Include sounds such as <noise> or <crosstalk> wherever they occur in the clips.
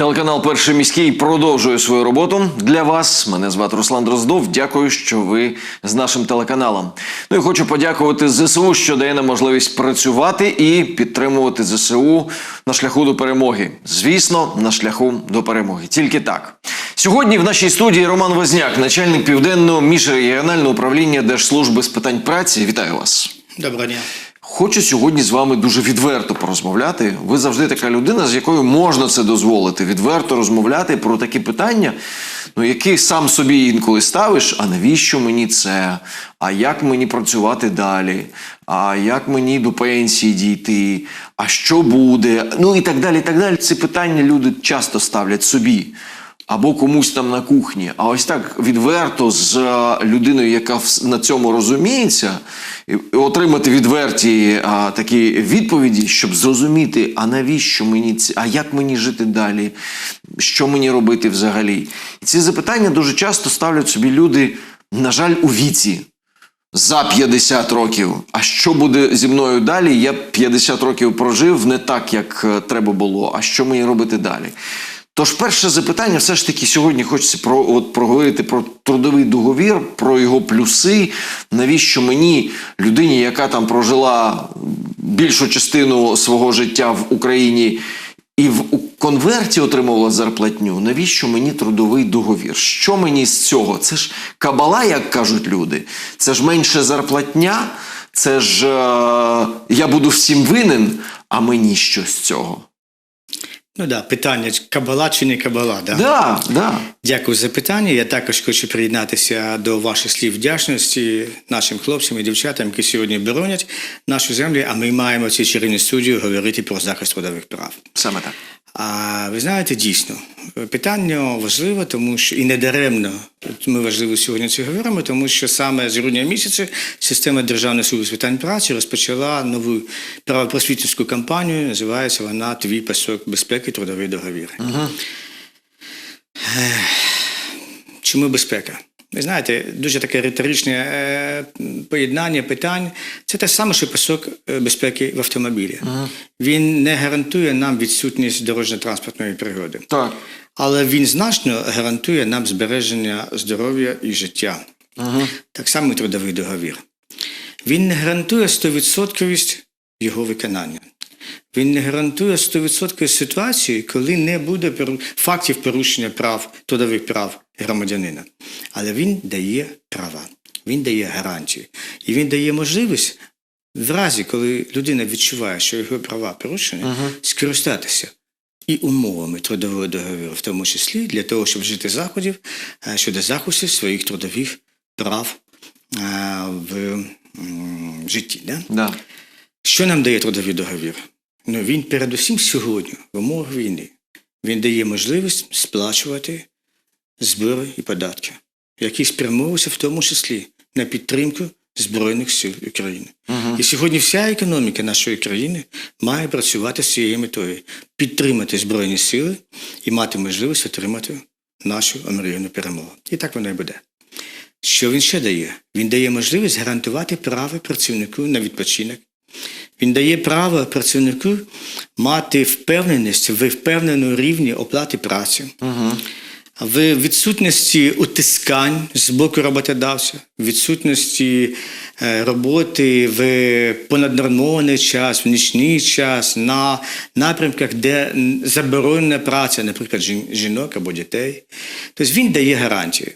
Телеканал Перший міський продовжує свою роботу для вас. Мене звати Руслан Дроздов. Дякую, що ви з нашим телеканалом. Ну і хочу подякувати ЗСУ, що дає нам можливість працювати і підтримувати ЗСУ на шляху до перемоги. Звісно, на шляху до перемоги. Тільки так. Сьогодні в нашій студії Роман Возняк, начальник південного міжрегіонального управління Держслужби з питань праці. Вітаю вас. Доброго дня. Хочу сьогодні з вами дуже відверто порозмовляти. Ви завжди така людина, з якою можна це дозволити. Відверто розмовляти про такі питання, ну які сам собі інколи ставиш. А навіщо мені це? А як мені працювати далі? А як мені до пенсії дійти? А що буде? Ну і так далі. і так далі. Ці питання люди часто ставлять собі або комусь там на кухні. А ось так відверто з е, людиною, яка на цьому розуміється, отримати відверті а, такі відповіді, щоб зрозуміти, а навіщо мені ці, а як мені жити далі, що мені робити взагалі. І ці запитання дуже часто ставлять собі люди, на жаль, у віці. За 50 років. А що буде зі мною далі? Я 50 років прожив не так, як е, треба було. А що мені робити далі? Тож, перше запитання, все ж таки, сьогодні хочеться про от проговорити про трудовий договір, про його плюси. Навіщо мені, людині, яка там прожила більшу частину свого життя в Україні і в конверті отримувала зарплатню, навіщо мені трудовий договір? Що мені з цього? Це ж кабала, як кажуть люди. Це ж менше зарплатня, це ж е, я буду всім винен, а мені що з цього? Ну да, питання кабала чи не кабала. Да? Да, да. Дякую за питання. Я також хочу приєднатися до ваших слів вдячності нашим хлопцям і дівчатам, які сьогодні боронять нашу землю. А ми маємо в цій чарівній студії говорити про захист трудових прав. Саме так. А ви знаєте, дійсно, питання важливе, тому що і недаремно ми важливо сьогодні це говоримо, тому що саме з грудня місяця система Державної служби з питань праці розпочала нову правопросвітницьку кампанію. Називається вона Твій пасок безпеки, трудовий договір. Ех, Чому безпека? Ви знаєте, дуже таке риторичне е, поєднання питань. Це те саме, що пасок е, безпеки в автомобілі. Він не гарантує нам відсутність дорожньо-транспортної пригоди, Так. але він значно гарантує нам збереження здоров'я і життя. Так само і трудовий договір. Він не гарантує 100% його виконання. Він не гарантує 100% ситуації, коли не буде фактів порушення прав, трудових прав громадянина. Але він дає права, він дає гарантії. І він дає можливість, в разі, коли людина відчуває, що його права порушені, скористатися і умовами трудового договору, в тому числі для того, щоб вжити заходів е, щодо захисту своїх трудових прав е, в житті. Да? Да. Що нам дає трудовий договір? Ну, він передусім сьогодні, в умовах війни, він дає можливість сплачувати збори і податки, які спрямовуються в тому числі на підтримку Збройних сил України. І сьогодні вся економіка нашої країни має працювати з цією метою підтримати Збройні сили і мати можливість отримати нашу омріяну перемогу. І так воно і буде. Що він ще дає? Він дає можливість гарантувати право працівнику на відпочинок. Він дає право працівнику мати впевненість в впевненому рівні оплати праці, в відсутності утискань з боку роботодавця, в відсутності е, роботи в понаднормований час, в нічний час, на напрямках, де заборонена праця, наприклад, жінок або дітей. Тобто він дає гарантії.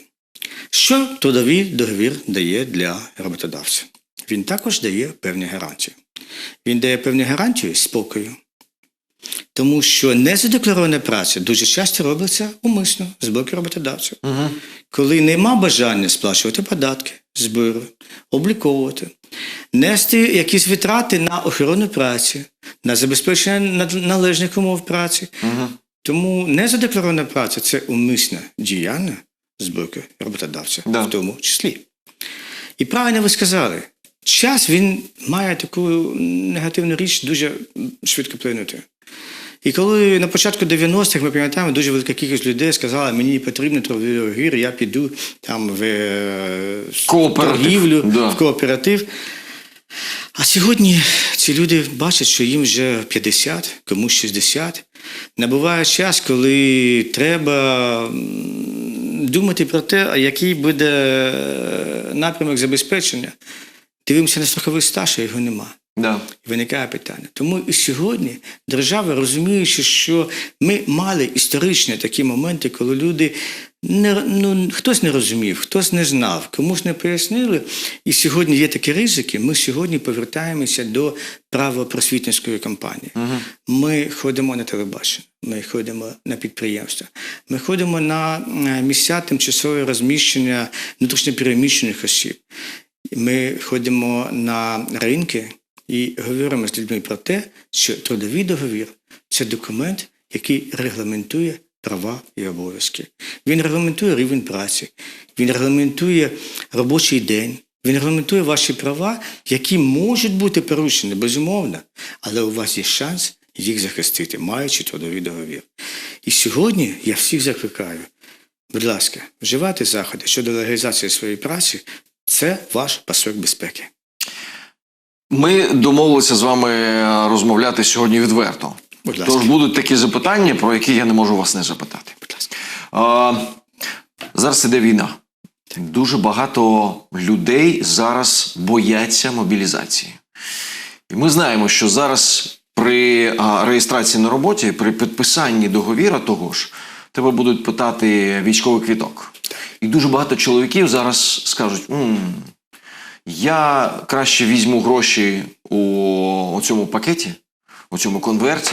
Що трудовий договір дає для роботодавця? Він також дає певні гарантії. Він дає певні гарантії спокою. Тому що незадекларована праця дуже часто робиться умисно з боку роботодавця. Коли нема бажання сплачувати податки, збори, обліковувати, нести якісь витрати на охорону праці, на забезпечення належних умов праці. Тому незадекларована праця це умисна діяння з боку роботодавця, Да. в тому числі. І правильно ви сказали, час він має таку негативну річ дуже швидко плинути. І коли на початку 90-х, ми пам'ятаємо, дуже велика кількість людей сказала, мені потрібен трудовий договір, я піду там в е, торгівлю, да. в кооператив. А сьогодні ці люди бачать, що їм вже 50, комусь 60. Набуває час, коли треба думати про те, який буде е, напрямок забезпечення. Дивимося на страховий стаж, а його нема. Да. Виникає питання. Тому і сьогодні держава, розуміючи, що ми мали історичні такі моменти, коли люди не, ну, хтось не розумів, хтось не знав, комусь не пояснили. І сьогодні є такі ризики. Ми сьогодні повертаємося до правопросвітницької кампанії. Ми ходимо на телебачення, ми ходимо на підприємства, ми ходимо на е, місця тимчасового розміщення внутрішньопереміщених осіб. Ми ходимо на ринки і говоримо з людьми про те, що трудовий договір це документ, який регламентує права і обов'язки. Він регламентує рівень праці, він регламентує робочий день, він регламентує ваші права, які можуть бути порушені, безумовно, але у вас є шанс їх захистити, маючи трудовий договір. І сьогодні я всіх закликаю, будь ласка, вживайте заходи щодо легалізації своєї праці, це ваш пасок безпеки. Ми домовилися з вами е, розмовляти сьогодні відверто. Будь ласка. Тож будуть такі запитання, про які я не можу вас не запитати. Будь ласка. А, зараз іде війна. Дуже багато людей зараз бояться мобілізації. І ми знаємо, що зараз при реєстрації на роботі, при підписанні договіра того ж, тебе будуть питати військовий квіток. І дуже багато чоловіків зараз скажуть: «М, я краще візьму гроші у, у цьому пакеті, у цьому конверті,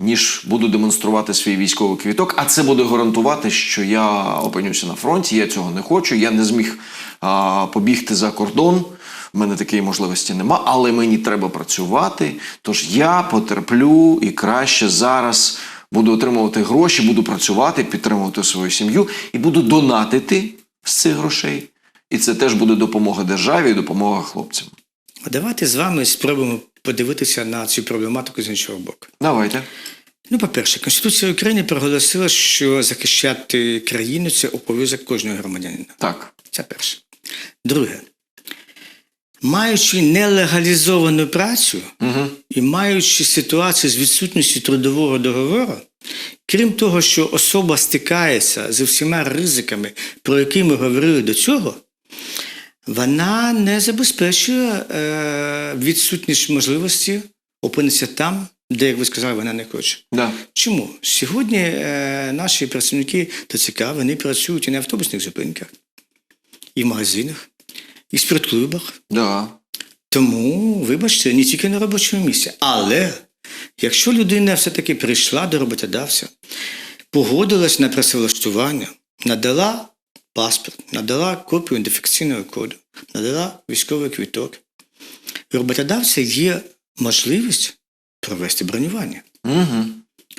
ніж буду демонструвати свій військовий квіток. А це буде гарантувати, що я опинюся на фронті. Я цього не хочу. Я не зміг а, побігти за кордон. В мене такої можливості нема, але мені треба працювати. Тож я потерплю і краще зараз буду отримувати гроші, буду працювати, підтримувати свою сім'ю і буду донатити з цих грошей. І це теж буде допомога державі і допомога хлопцям. Давайте з вами спробуємо подивитися на цю проблематику з іншого боку. Давайте. Ну, по-перше, Конституція України проголосила, що захищати країну це обов'язок кожного громадянина. Так. Це перше. Друге, маючи нелегалізовану працю Угу. і маючи ситуацію з відсутністю трудового договору, крім того, що особа стикається з всіма ризиками, про які ми говорили до цього, вона не забезпечує е, відсутність можливості опинитися там, де, як ви сказали, вона не хоче. Да. Чому? Сьогодні е, наші працівники ТЦК вони працюють і на автобусних зупинках, і в магазинах, і в спортклубах. Да. Тому, вибачте, не тільки на робочому місці. Але якщо людина все-таки прийшла до роботодавця, погодилась на працевлаштування, надала паспорт, надала копію ідентифікаційного коду, надала військовий квіток, роботодавця є можливість провести бронювання. Угу.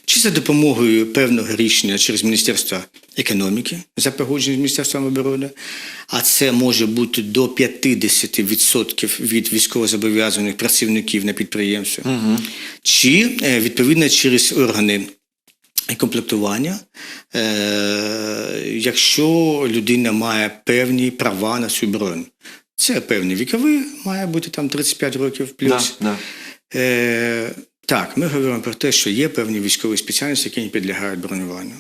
Чи за допомогою певного рішення через Міністерство економіки за погодженням з Міністерством оборони, а це може бути до 50% від військовозобов'язаних працівників на підприємстві, Угу. чи е, відповідно через органи комплектування, е, якщо людина має певні права на цю броню. Це певний віковий, має бути там 35 років Да, плюс. да. Е, так, ми говоримо про те, що є певні військові спеціальності, які не підлягають бронюванню.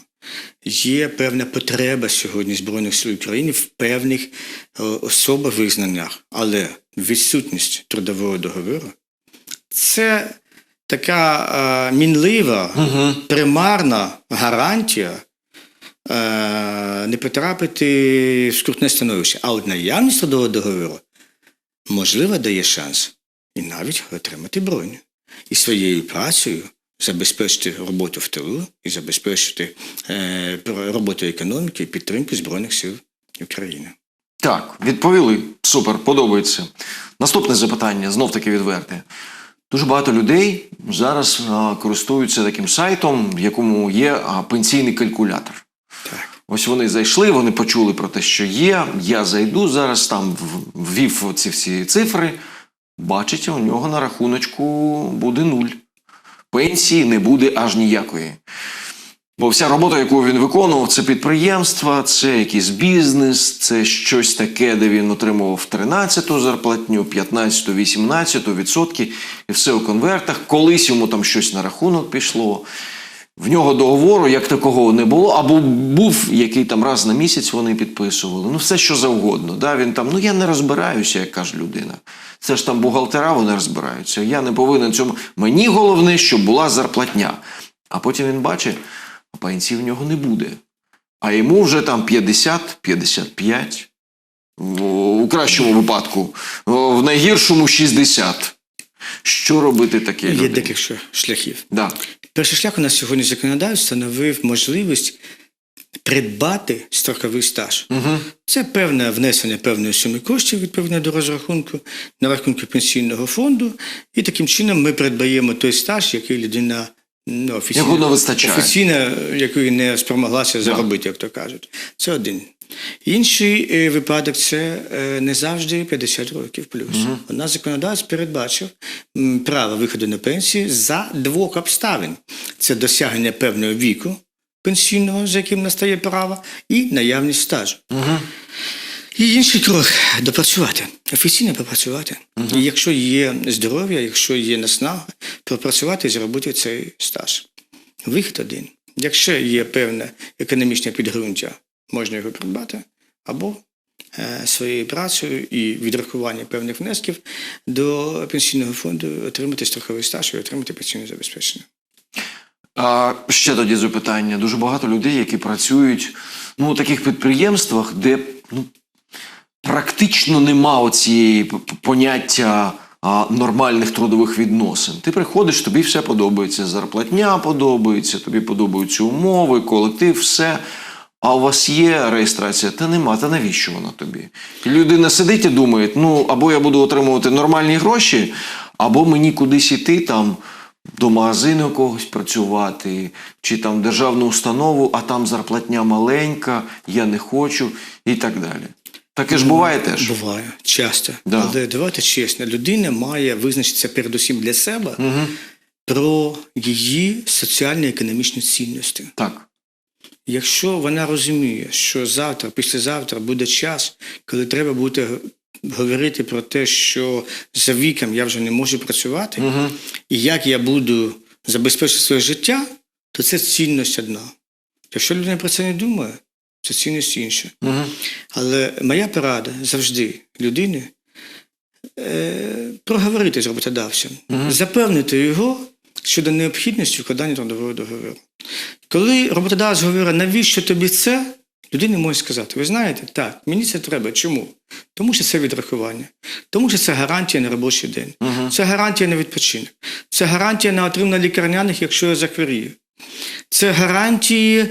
Є певна потреба сьогодні Збройних сил України в певних е, особах визнаннях, але відсутність трудового договору це така е, мінлива, Угу. примарна гарантія е, не потрапити в скрутне становище. А от наявність трудового договору, можливо, дає шанс і навіть отримати броню. І своєю працею забезпечити роботу в тилу і забезпечити е, роботу економіки і підтримку Збройних сил України. Так, відповіли. Супер, подобається. Наступне запитання, знов таки відверте. Дуже багато людей зараз а, користуються таким сайтом, в якому є а, пенсійний калькулятор. Так. Ось вони зайшли, вони почули про те, що є. Я зайду зараз, там ввів ці всі цифри. Бачите, у нього на рахуночку буде нуль. Пенсії не буде аж ніякої. Бо вся робота, яку він виконував, це підприємства, це якийсь бізнес, це щось таке, де він отримував 13-ту зарплатню, 15-ту, 18-ту відсотки, і все у конвертах. Колись йому там щось на рахунок пішло. В нього договору як такого не було, або був який там раз на місяць вони підписували. Ну, все що завгодно. Да? Він там, ну я не розбираюся, як каже людина. Це ж там бухгалтера, вони розбираються. Я не повинен цьому. Мені головне, щоб була зарплатня. А потім він бачить, а пенсії в нього не буде. А йому вже там 50-55. У кращому випадку, в найгіршому 60. Що робити таке? Є людині? декілька шляхів. Да. Перший шлях у нас сьогодні законодавство встановив можливість придбати строковий стаж. Угу. Це певне внесення певної суми коштів відповідно до розрахунку на рахунку пенсійного фонду, і таким чином ми придбаємо той стаж, який людина ну, офіційно, офіційно якої не спромоглася заробити, як то кажуть. Це один. Інший е, випадок це е, не завжди 50 років плюс. У нас законодавець передбачив право виходу на пенсію за двох обставин: це досягнення певного віку пенсійного, за яким настає право, і наявність стажу. Угу. І інший крок допрацювати, офіційно попрацювати. І якщо є здоров'я, якщо є наснага, пропрацювати і зробити цей стаж. Вихід один. Якщо є певне економічне підґрунтя, можна його придбати, або е, своєю працею і відрахування певних внесків до пенсійного фонду отримати страховий стаж і отримати пенсійне забезпечення. А ще тоді запитання. Дуже багато людей, які працюють ну, у таких підприємствах, де ну, практично нема п- поняття а, нормальних трудових відносин. Ти приходиш, тобі все подобається, зарплатня подобається, тобі подобаються умови, колектив, все. А у вас є реєстрація? Та нема, та навіщо вона тобі? І людина сидить і думає: ну або я буду отримувати нормальні гроші, або мені кудись іти там до магазину когось працювати, чи там державну установу, а там зарплатня маленька, я не хочу, і так далі. Таке ж буває теж. Буває часто. Да. Але давайте чесно, людина має визначитися передусім для себе Угу. про її соціально-економічні цінності. Так. Якщо вона розуміє, що завтра, післязавтра буде час, коли треба буде говорити про те, що за віком я вже не можу працювати, Угу. і як я буду забезпечити своє життя, то це цінність одна. Якщо людина про це не думає, це цінність інша. Угу. Але моя порада завжди людині е, проговорити з роботодавцем, запевнити його щодо необхідності вкладання трудового договору. Коли роботодавець говорить, навіщо тобі це, людина може сказати: ви знаєте, так, мені це треба. Чому? Тому що це відрахування, тому що це гарантія на робочий день, це гарантія на відпочинок, це гарантія на отримання лікарняних, якщо я захворію. Це гарантії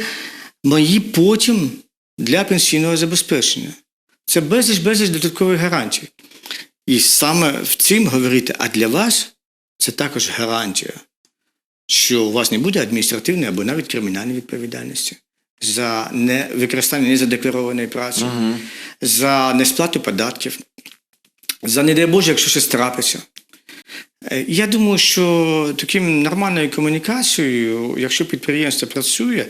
мої потім для пенсійного забезпечення. Це безліч безліч додаткових гарантій. І саме в цим говорити, а для вас це також гарантія, що у вас не буде адміністративної або навіть кримінальної відповідальності за не використання незадекларованої праці, за несплату податків, за, не дай Боже, якщо щось трапиться. Е, Я думаю, що таким нормальною комунікацією, якщо підприємство працює,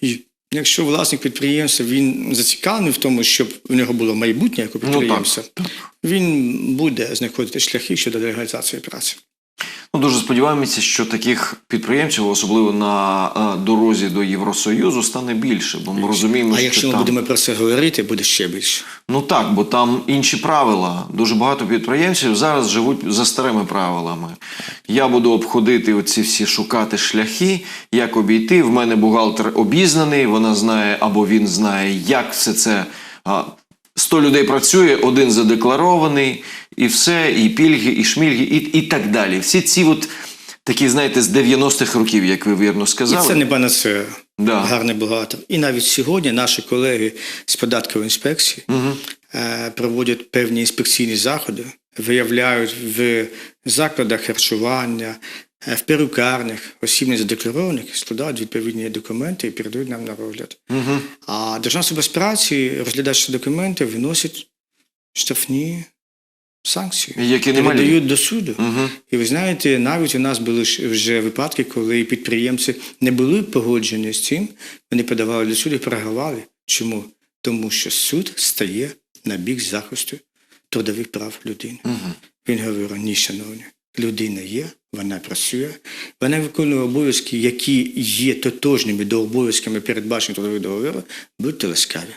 і якщо власник підприємства він зацікавлений в тому, щоб в нього було майбутнє як у Ну, підприємства, так, він буде знаходити шляхи щодо легалізації праці. Ну, дуже сподіваємося, що таких підприємців, особливо на е, дорозі до Євросоюзу, стане більше, бо ми розуміємо, А що якщо ми там... будемо про це говорити, буде ще більше. Ну так, бо там інші правила. Дуже багато підприємців зараз живуть за старими правилами. Я буду обходити оці всі шукати шляхи, як обійти. В мене бухгалтер обізнаний, вона знає або він знає, як все це. а, 100 людей працює, один задекларований, і все, і пільги, і шмільги, і, і так далі. Всі ці от такі, знаєте, з 90-х років, як ви вірно І сказали. це не панацея. Да. Гарний бухгалтер. І навіть сьогодні наші колеги з податкової інспекції е, проводять певні інспекційні заходи, виявляють в закладах харчування, е, в перукарнях, осіб незадекларованих, складають відповідні документи і передають нам на розгляд. Угу. А Державна служба з праці, розглядаючи документи, виносить штрафні санкції. Які і немалі. видають до суду. І ви знаєте, навіть у нас були вже випадки, коли підприємці не були погоджені з цим, вони подавали до суду і програвали. Чому? Тому що суд стає на бік захисту трудових прав людини. Він говорить, ні, шановні, людина є, вона працює, вона виконує обов'язки, які є тотожними до обов'язками передбачених трудових договорів, будьте ласкаві.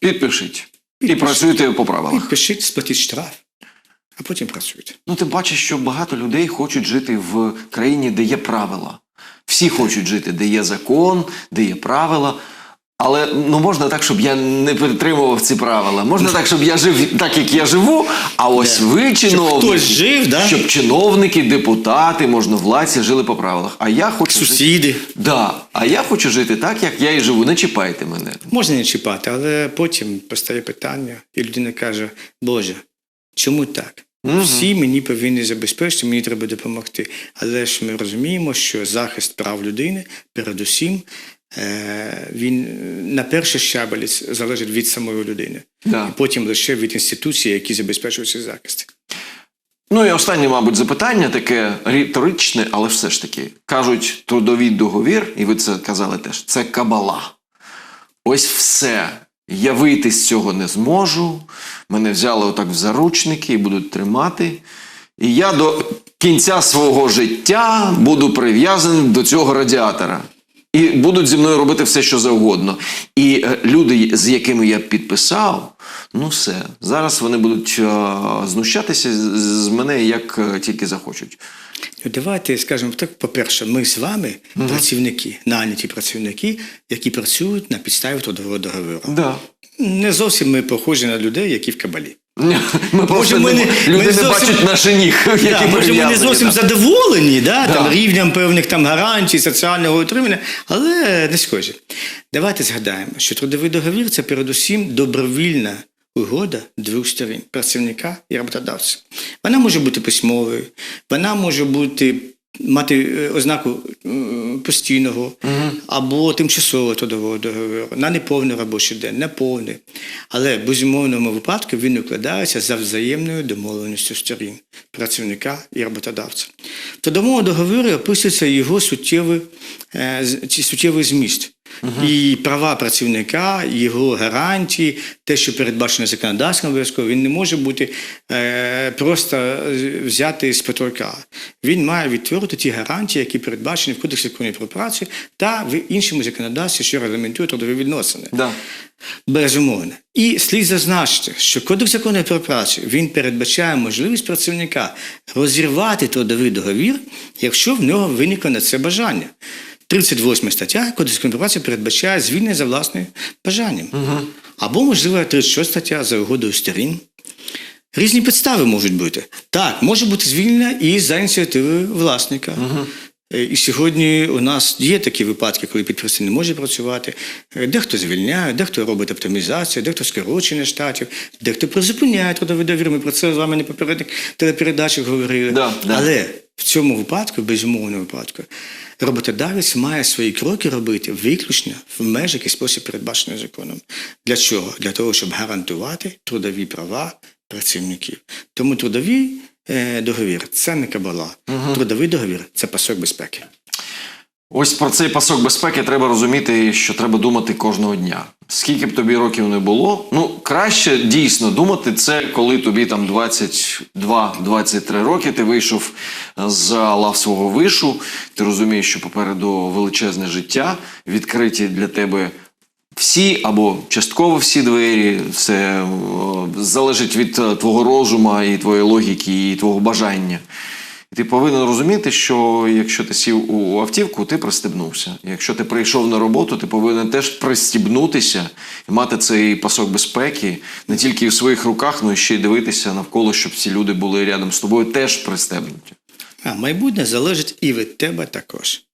Підпишіть. І працюйте по правилах. Пишіть, сплатіть штраф, а потім працюйте. Ну, ти бачиш, що багато людей хочуть жити в країні, де є правила. Всі хочуть жити, де є закон, де є правила. Але ну можна так, щоб я не підтримував ці правила. Можна так, щоб я жив так, як я живу. А ось ви, Щоб чиновники, хтось жив, да? щоб чиновники, депутати, можновладці жили по правилах. А я хочу жити. Сусіди. Да. А я хочу жити так, як я і живу. Не чіпайте мене. Можна не чіпати, але потім постає питання, і людина каже: Боже, чому так? Всі мені повинні забезпечити, мені треба допомогти. Але ж ми розуміємо, що захист прав людини, передусім, він е, на перший щабель залежить від самої людини. Да. І потім лише від інституцій, які забезпечують цей захист. Ну і останнє, мабуть, запитання таке риторичне, але все ж таки. Кажуть, трудовий договір, і ви це казали теж, це кабала. Ось все. Я вийти з цього не зможу. Мене взяли отак в заручники і будуть тримати. І я до кінця свого життя буду прив'язаний до цього радіатора. І будуть зі мною робити все, що завгодно. І е, люди, з якими я підписав, ну все. Зараз вони будуть е, знущатися з- мене як е, тільки захочуть. Ну, Давайте скажемо так, по-перше, ми з вами працівники, наняті працівники, які працюють на підставі трудового договору. Да. Не зовсім ми похожі на людей, які в кабалі. <laughs> Ми просто ми не, не- люди ми не зовсім- бачать наші ніг, Да, може, ми не зовсім задоволені да, Да. Там, рівнем певних там, гарантій, соціального утримання, але не схожі. Давайте згадаємо, що трудовий договір це передусім добровільна угода двох сторін працівника і роботодавця. Вона може бути письмовою, вона може бути. Мати е, ознаку е, постійного або тимчасового трудового договору на неповний робочий день, на повний. Але в безумовному випадку він укладається за взаємною домовленістю сторін працівника і роботодавця. В трудовому договорі описується його суттєвий, е, суттєвий зміст. І права працівника, його гарантії, те, що передбачено законодавством обов'язково, він не може бути е, просто взяти з потолка. Він має відтворити ті гарантії, які передбачені в Кодексі законів про працю та в іншому законодавстві, що регламентує трудові відносини. Да. Безумовно. І слід зазначити, що Кодекс законів про працю він передбачає можливість працівника розірвати трудовий договір, якщо в нього виникло на це бажання. 38 стаття Кодексу про передбачає звільнення за власним бажанням. Або, можливо, 36 стаття за угодою сторін. Різні підстави можуть бути. Так, може бути звільнення і за ініціативою власника. Е, І сьогодні у нас є такі випадки, коли підприємство не може працювати. Е, Дехто звільняє, дехто робить оптимізацію, дехто скорочення штатів, дехто призупиняє трудовий договір. Ми про це з вами на попередніх телепередачах говорили. Да, да. Але в цьому випадку, безумовному випадку, роботодавець має свої кроки робити виключно в межах і спосіб передбачений законом. Для чого? Для того, щоб гарантувати трудові права працівників. Тому трудовий е, договір це не кабала. Трудовий договір це пасок безпеки. Ось про цей пасок безпеки треба розуміти, що треба думати кожного дня. Скільки б тобі років не було, ну краще дійсно думати це, коли тобі там 22-23 роки, ти вийшов з лав свого вишу, ти розумієш, що попереду величезне життя, відкриті для тебе всі або частково всі двері, це залежить від е, твого розуму і твоєї логіки, і твого бажання. Ти повинен розуміти, що якщо ти сів у автівку, ти пристебнувся. Якщо ти прийшов на роботу, ти повинен теж пристібнутися і мати цей пасок безпеки не тільки в своїх руках, але ще й дивитися навколо, щоб ці люди були рядом з тобою, теж пристебнуті. А майбутнє залежить і від тебе також.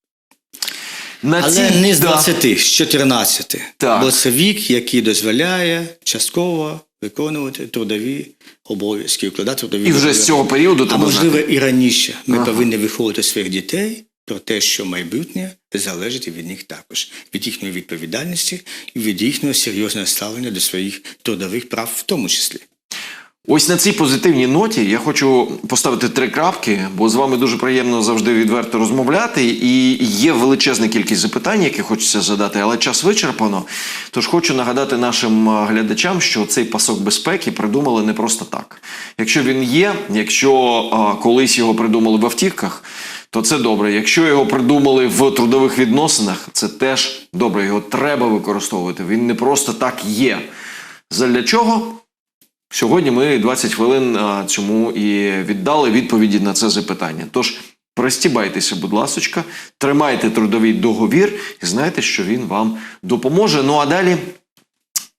На Але цій- не з Да. 20, з 14. Так. Бо це вік, який дозволяє частково виконувати трудові обов'язки, укладати трудові І вже договори. з цього періоду А можливо, і раніше ми Ага. повинні виховувати своїх дітей про те, що майбутнє залежить від них також, від їхньої відповідальності і від їхнього серйозного ставлення до своїх трудових прав, в тому числі. Ось на цій позитивній ноті я хочу поставити три крапки, бо з вами дуже приємно завжди відверто розмовляти. І є величезна кількість запитань, які хочеться задати, але час вичерпано. Тож хочу нагадати нашим глядачам, що цей пасок безпеки придумали не просто так. Якщо він є, якщо колись його придумали в автівках, то це добре. Якщо його придумали в трудових відносинах, це теж добре. Його треба використовувати. Він не просто так є. Задля чого? Сьогодні ми 20 хвилин цьому і віддали відповіді на це запитання. Тож пристібайтеся, будь ласочка, тримайте трудовий договір і знайте, що він вам допоможе. Ну а далі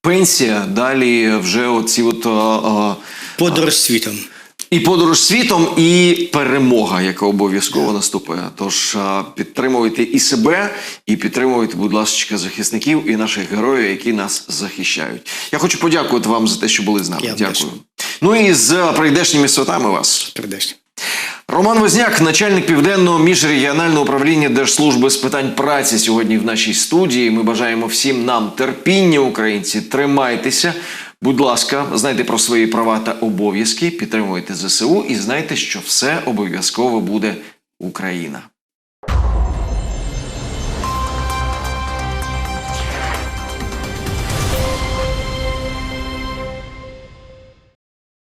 пенсія, далі вже оці от. а, Подорож світом. І подорож світом, і перемога, яка обов'язково наступає. Тож підтримуйте і себе, і підтримуйте, будь ласка, захисників і наших героїв, які нас захищають. Я хочу подякувати вам за те, що були з нами. Я Дякую. теж. Ну і з прийдешніми святами вас. Передача. Роман Возняк, начальник південного міжрегіонального управління Держслужби з питань праці, сьогодні в нашій студії. Ми бажаємо всім нам терпіння, українці. Тримайтеся. Будь ласка, знайте про свої права та обов'язки, підтримуйте ЗСУ і знайте, що все обов'язково буде Україна.